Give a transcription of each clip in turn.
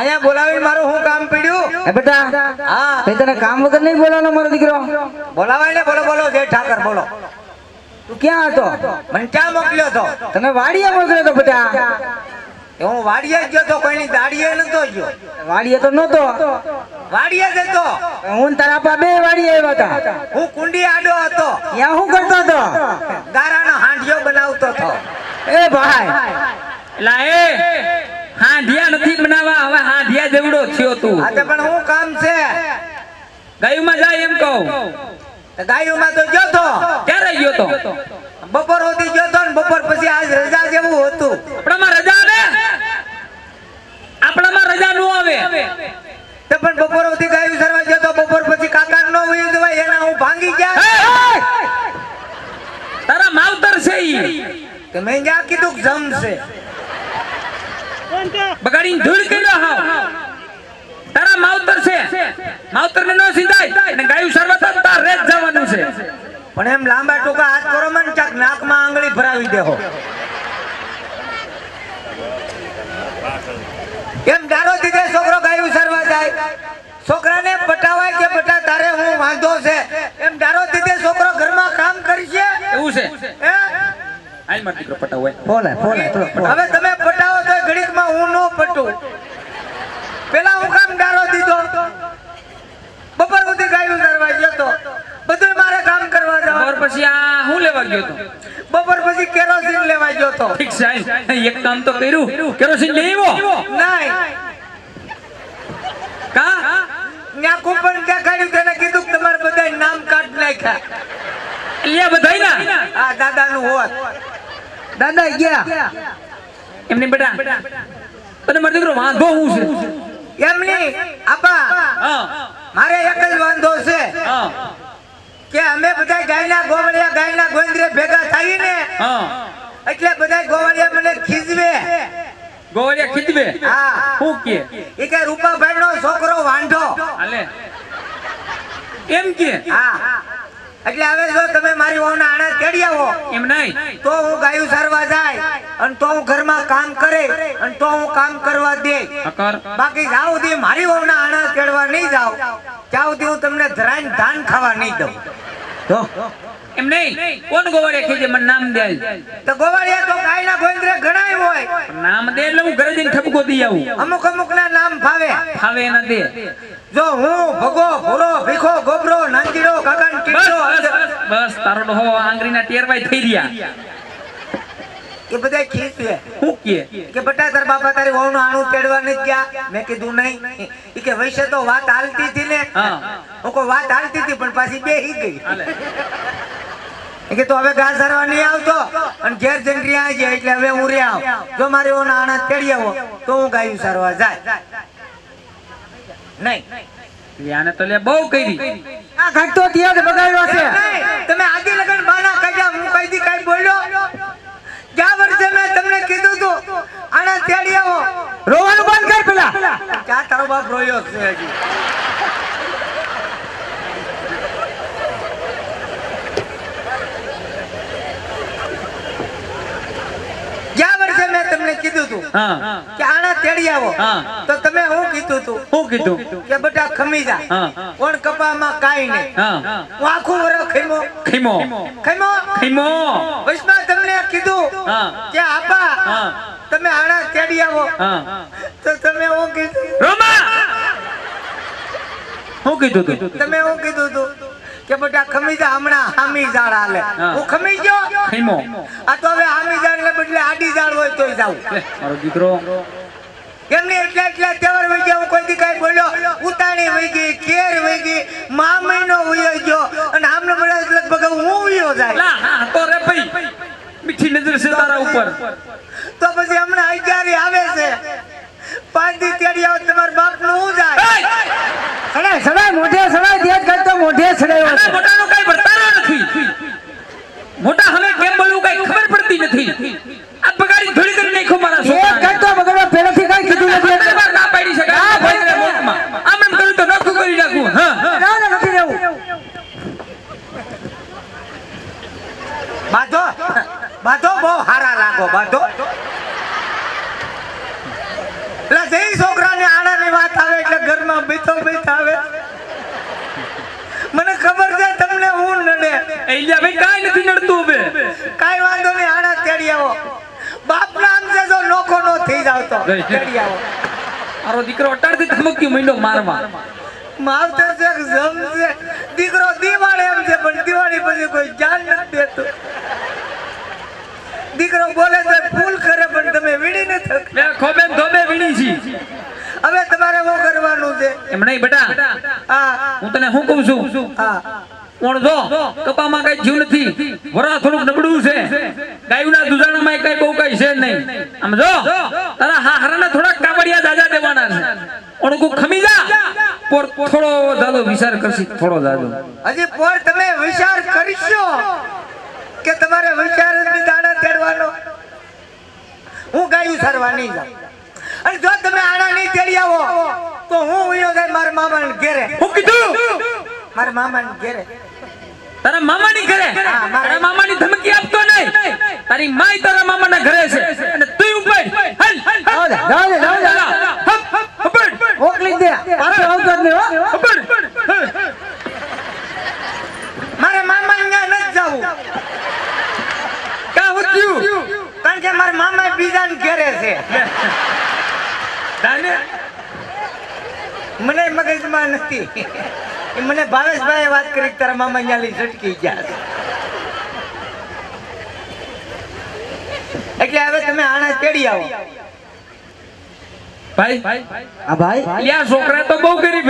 અહીંયા બોલાવીને મારું શું કામ પીડ્યું? એ બેટા હા. તે તને કામ વગર નહીં બોલાવવાનો મારો દીકરો. બોલાવાય ને બોલો બોલો જય ઠાકર બોલો. તું ક્યાં હતો? મને ક્યાં મોકલ્યો તો તમે વાડીએ મોકલ્યો હતો બેટા. એ હું વાડીએ જ ગયો તો કોઈની દાડીએ નતો ગયો. વાડીએ તો નતો વાડીએ જતો હતો. હું તારા પા બે વાડીએ આવ્યા હતા. હું કુંડી આડો હતો. ત્યાં શું કરતો હતો? ગારાનો હાંડિયો બનાવતો હતો. એ ભાઈ. લા એ. હાંઢિયા નથી બનાવવા હવે હાંઢિયા જેવડો થયો તું. આ તે પણ હું કામ છે? ગાયુમાં જાય એમ કહું. ગાયુમાં તો ગયો તો. ક્યારે ગયો તો? બપોર સુધી ગયો તો ને બપોર પછી આજ રજા જેવું હતું. આપણામાં રજા આવે? આપણામાં રજા નો આવે. તો પણ બપોર સુધી ગાયું સરવા ગયો તો બપોર પછી કાકા નો ઉયું દેવાય એના હું ભાંગી ગયા! તારા માવતર છે ઈ. તમે ક્યાં કીધું કે જમશે. બગાડીને ધૂળ કર્યો હાવ. તારા માવતર છે. માવતર ને ન સિંધાય. અને ગાયું સર્વતર તાર રેત જવાનું છે. પણ એમ લાંબા ટૂંકા હાથ કરો મને ચાક નાકમાં આંગળી ભરાવી દેહો. એમ ડારો દીધે છોકરો ગાયું સર્વા જાય છોકરાને પટાવાય કે બટા તારે હું વાંધો છે? એમ ડારો દીધે છોકરો ઘરમાં કામ કરશે એવું છે. હાલ માર દીકરો પટાવ બોલે બોલે હવે તમે પટાવો ઘડીકમાં હું નો પટું. પેલા હું કામ ગારો દીધો. બપોર સુધી ગાયું સરવા ગયો તો. બધું મારે કામ કરવા બપોર જવાનું પછી આ હું લેવા ગયો તો? બપોર પછી કેરોસીન લેવા ગયો તો. ઠીક હાલ. એક કામ તો કર્યું. કેરોસીન લઈ આવ્યો? નહીં કા? ત્યાં કૂપન દેખાડ્યું તેને કીધું કે તમારે બધા નામ કાઢ નાખ્યા. એટલે બધાય ના આ દાદાનું હોત. દાદા ગયા. એમને બેટા તને મારો દીકરો વાંધો હું છે? એમની આપા મારે એક જ વાંધો છે કે અમે બધા ગાયના ગોવળિયા ગાયના ગોંદરે ભેગા થઈને એટલે બધા ગોવળિયા મને ખીજવે. ગોવળિયા ખીજવે? હા. હું કે? એ કે રૂપાભાઈ નો છોકરો વાંઢો. એમ કે? હા. એટલે હવે જો તમે મારી વહુના આણા તેડી આવો. એમ નહીં. તો હું ગાયું સારવા જાય અને તો હું ઘરમાં કામ કરે અને તો હું કામ કરવા દે. બાકી જાવ સુધી મારી વહુના આણા તેડવા નહીં જાવ ત્યાં સુધી હું તમને ધરાઈને ધાન ખાવા નહીં દઉં. તો? એમ નહીં? કોણ ગોવરિયા જે મને નામ દે. તો ગોવાળિયા તો ગાયના ગોંદરે ઘણાય હોય. નામ દે એટલે હું ઘરે જઈને ઠપકો દઈ આવું. અમુક અમુક ના નામ ફાવે. ફાવે એના દે. જો હું ભગો ભૂરો ભીખો ગોબરો બસ તારો ડોહો આંગળીના ટેરવાય થઈ રહ્યા એ બધા ખીચવે હું કે? કે બટા તાર બાપા તારી વહુનું આણું તેડવા નથી ગયા? મેં કીધું નહીં. ઈ કે વૈસે તો વાત હાલતી હતી ને. હા. કહું વાત હાલતી હતી પણ પાછી બેહી ગઈ. એ કે તો હવે ઘાસ સારવા નહીં આવતો. અને ઘેર જઈને રહ્યા છે એટલે હવે હું રહ્યા આવું. જો મારે ઓના આણા તેડી આવો તો હું ગાયું સારવા જાય. નહીં. આને તો લે બહુ કરી. આ ઘટતો ત્યાં જ બગાડ્યો છે? તમે આગે લગન બાના કાઢ્યા હું કઈ દી કઈ બોલ્યો? ક્યાં વર્ષે મેં તમને કીધું તું આને તેડી આવો. રોવાનું બંધ કર પેલા. ક્યાં તારો બાપ રોયો છે હજી. ગયા વર્ષે મેં તમને કીધું તું કે આણા તેડી આવો. તો તમે હું કીધું તું? હું કીધું? કે બેટા ખમી જા. કોણ કપામાં કાઈ નહીં. હું. આખું વરો ખીમો. ખીમો. ખીમો? ખીમો. વૈષ્ણવ તમને કીધું કે આપા તમે આણા તેડી આવો. તો તમે હું કીધું? રોમા! હું કીધું તું? તમે હું કીધું તું? કે બેટા ખમીજા હમણાં હામી ઝાડ હાલે. હું. ખમી ગયો? ખીમો. આ તો હવે હામી ઝાડ ને બદલે આડી ઝાડ હોય તોય જાવ મારો દીકરો. એમને એટલા એટલા તહેવાર વહી ગયા. હું કોઈ દી કઈ બોલ્યો ઉતાણી વહી ગઈ કેર વહી ગઈ મા મહિનો ઉયો ગયો. અને આમને બધા લગભગ હું ઉયો જાય. લા હા તો રે ભાઈ. મીઠી નજર છે તારા ઉપર. તો પછી હમણાં અત્યારે આવે છે. પાંચ દી તેડી આવે તમારા બાપનું હું જાય! સડાય સડાય મોઢે સડાય ત્યાં જ ઘટતો મોઢે સડાય મોટાનો કઈ વર્તારો નથી. મોટા હવે કેમ બોલવું કઈ ખબર પડતી નથી આ બગાડી ધોળી કરી નાખ્યો મારા એક છોકરાને. ઘટતો બગડવા પહેલેથી કઈ કીધું નથી તમને એટલે. વાર ના પાડી શકાય. ના, ભાઈ. ભાઈને મોટમાં. આમ એમ કરું તો નોખું કરી નાખું હા હા. ના, ના, નથી રહેવું. બાધો બાધો બહુ હારા લાગો બાધો એટલે જે છોકરાને આણા ઘરમાં બેઠો બેઠા આવે મને ખબર છે તમને હું નડે એલિયા ભાઈ કાંઈ નથી નડતું હવે કાઈ વાંધો નહીં આણા તેડી આવો બાપ નામ છે જો નોખો મારો દીકરો અટાડથી ધમકી મહિનો મારવા માવતર છે જમ છે. દીકરો દિવાળી એમ છે પણ દિવાળી પછી કોઈ જાન નથી દેતું. દીકરો બોલે તો ફૂલ કરે પણ તમે વીણી ન થક ખોબે ધોબે વીણી છી. હવે તમારે શું કરવાનું છે? એમ નહીં બેટા. હા. હું તને શું કહું છું? હા. કોણ જો કપામાં કઈ જીવ નથી. વરા થોડું નબળું છે. ગાયુના દુધાણામાં કઈ બહુ કઈ છે નહીં. આમ જો તારા હા થોડા કાબડિયા દાદા દેવાના છે. ઓણકુ ખમી જા. પોર થોડો દાદો વિચાર કરશી થોડો દાદો હજી પોર તમે વિચાર કરશો કે તમારે વિચાર જ દાણા તેડવાનો? હું ગાયું સરવા નહીં જાઉં. અને જો તમે આણા નહીં તેડી આવો તો હું ઉયો જાય મારા મામાને ઘેરે. હું કીધું મારા મામાને ઘેરે તારા મામાની ઘરે તારા મામાની ધમકી આપતો નહીં તારી માય તારા મામાના ઘરે છે અને તું ઉપર હલ હલ હલ જાઓ દે, પાછો આવતો જ નહીં હો મારા મામાને ત્યાં નથી જવું કા હોત્યું કારણ કે મારા મામા બીજાને ઘરે છે દાને મને મગજમાં નથી એ મને ભાવેશભાઈ વાત કરી તારા મામા અહીંયા લઈ ઝટકી ગયા એટલે હવે તમે આણા તેડી આવો. ભાઈ આ ભાઈ? છોકરા તો બહુ ગરીબ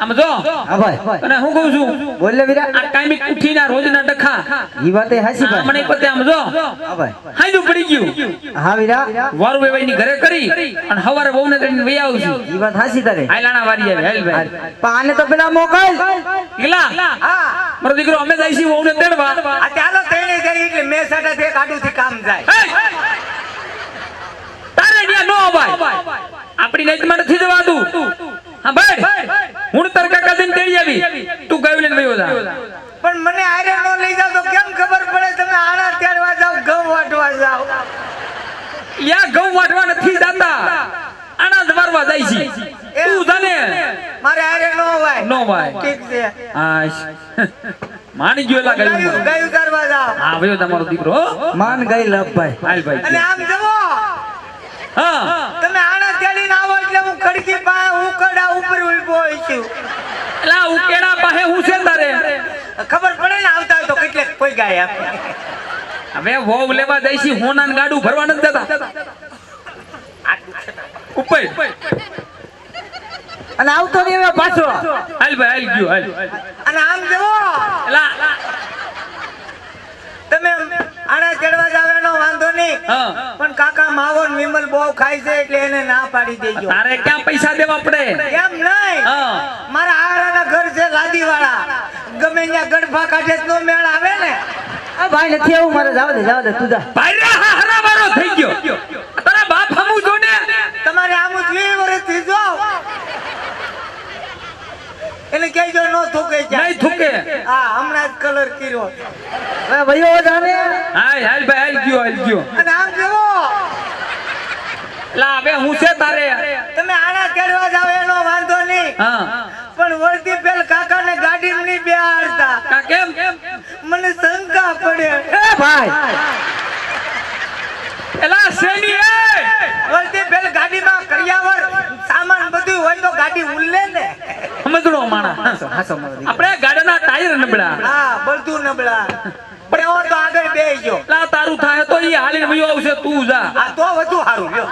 આમ જો. હા ભાઈ. અને હું કહું છું બોલ લે વીરા. આ કાયમી ઉઠીના રોજના ડખા. ઈ વાત એ હાચી આ મને પતે આમ જો. હા ભાઈ. હાજુ પડી ગયું. હા વીરા. વારુ વેવાઈની ઘરે કરી અને હવારે વહુને કરીને વહી આવું છું ઈ વાત હાચી તારે. હાલાણા વારી આવે હાલ ભાઈ. પણ તો પેલા મોકલ. ગલા. હા. મારો દીકરો અમે જાય તેડવા. આ ચાલો તેડી એટલે મેં કામ જાય. તારે ન્યા નો અવાય. આપણી નાઈટમાં નથી જવાતું. હા હું તરકા કાકા તેડી આવી. તું ગયો લઈને ભયો જા. પણ મને આયરન નો લઈ જાવ તો કેમ ખબર પડે તમે આણા તેડવા જાવ ઘઉં વાટવા જાવ? યા ઘઉં વાટવા નથી જાતા. આના દવારવા જાય છે. તું જાને. મારે આયરન નો હોય નો હોય ઠીક છે. આશ. માની ગયો એલા ગાયું ગયું કરવા જાવ. હા ભયો તમારો દીકરો માન ગઈ લપ ભાઈ. હાલ અને આમ જવો હા. તમે આણા તેડીને આવો એટલે હું ખડકી પાસે ઉકડા ઉપર ઊભો છું. એટલે ઉકેડા પાસે હું છે તારે? ખબર પડે ને આવતા તો કેટલે કોઈ ગાય હવે વોવ લેવા દઈશી હોના ગાડું ભરવા નથી દેતા. ઉપર. અને આવતો નહીં હવે પાછો. હાલ ભાઈ હાલ ગયો હાલ. અને આમ જવો તમે આણા ચડવા જાવ વાંધો નહીં. પણ કાકા માવો વિમલ બહુ ખાય છે એટલે એને ના પાડી દેજો. તારે ક્યાં પૈસા દેવા પડે? એમ નહીં. મારા આરાના ઘર છે લાદીવાળા ગમે ત્યાં ગડફા કાઢે તો મેળ આવે ને. આ ભાઈ નથી આવું મારે જાવ દે જાવ દે તું જા. ભાઈ રે હા હરામારો થઈ ગયો તારા બાપ હમું જો ને તમારે આમ જ વીસ વર્ષથી જો એને કહેજો નો થૂકે નહીં થૂકે. હા હમણાં જ કલર કર્યો. હવે ભાઈઓ જાને હાલ હાલ ભાઈ હાલ ગયો હાલ ગયો. અને આમ જો લા બે હું છે તારે? તમે આણા કેડવા જાવ એનો વાંધો નહીં. હા. પણ વર્દી પેલ કાકાને ગાડીમાં નહીં બેહાડતા. કા કેમ? મને શંકા પડે. એ ભાઈ. એલા સેની એ? વર્દી પેલ ગાડીમાં કરિયાવર સામાન બધું હોય તો ગાડી ઉલ્લે ને. સમજણો માણા. હાસો મારો દીકરો. આપણે ગાડીના ટાયર નબળા. હા બધું નબળા. પણ એવો તો આગળ બેહી ગયો લા તારું થાય તો ઈ હાલીને વયો આવશે તું જા. આ તો વધુ સારું લ્યો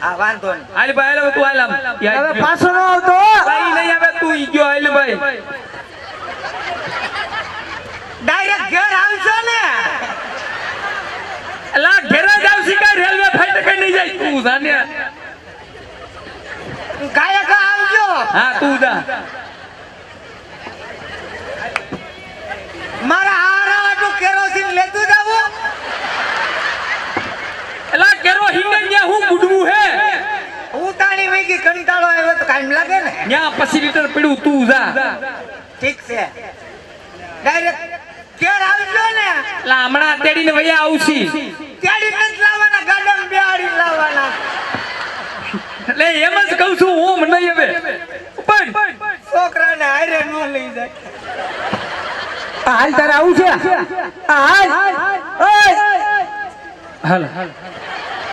હા વાંધો નહીં. હાલ ભાઈ હાલ તું હાલ આમ. ઈ હાલ હવે પાછો ન આવતો ભાઈ નહીં આવે તું ઈ ગયો હાલ ભાઈ. ડાયરેક્ટ ઘેર આવશો ને. એલા ઘરે જ આવશી કાંઈ રેલવે ફાટકે નહીં જાય. તું જા ને. કાયક આવજો હા તું જા. મારા હારા આટલું કેરોસીન લેતું જાવ એલા કેરોસીન ને હું બુડવું હે. હું તાણી વેગી કંટાળો આવ્યો તો કાઈમ લાગે ને? ન્યા પછી લીટર પીડું તું જા. ઠીક છે. ડાયરેક્ટ કેર આવજો ને. એલા હમણાં તેડીને વયા આવશી તેડી નથી લાવવાના ગાડમ બેહાડી લાવવાના. એટલે એમ જ કહું છું હું લઈ જાય. હાલ તારે આવું છે? આ હાલ. ઓય હાલ. હાલ.